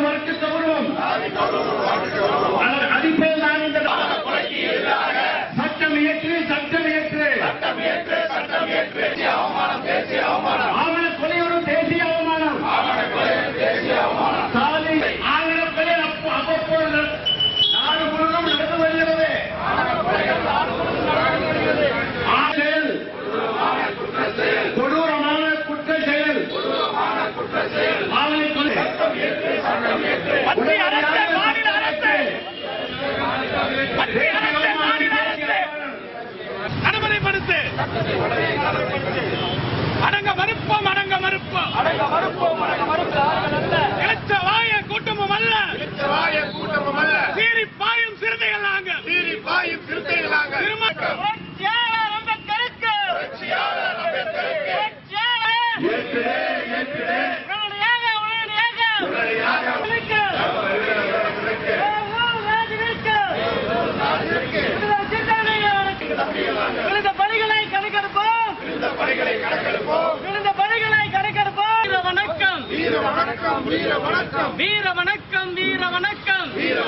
வழக்கு மறுத்து தவறுவோம் அடிப்படையில் நான் இந்த சட்டம் இயற்று சட்டம் இயற்று. ஆவண கொலையுறும் தேசிய அவமானம். சாதி ஆவண கொலை அப்ப- அவ்வப்போது நாடு முழுவதும் நடந்து வருகிறது. ஆ செயல் கொடூரமான குற்ற செயல். நடைமுறைப்படுத்து அடங்க மறுப்போம் அடங்க மறுப்போம். அடங்க மறுப்போம் அடங்க மறுப்போம். இளைச்ச வாய கூட்டமும் அல்ல. வாய கூட்டமும் அல்ல. சீறி கணக்கெடுப்போம். விழுந்த பணிகளை கணக்கெடுப்போம். வீர வணக்கம். வீர வணக்கம் வீர வணக்கம். வீர வணக்கம் வீர வணக்கம். வீர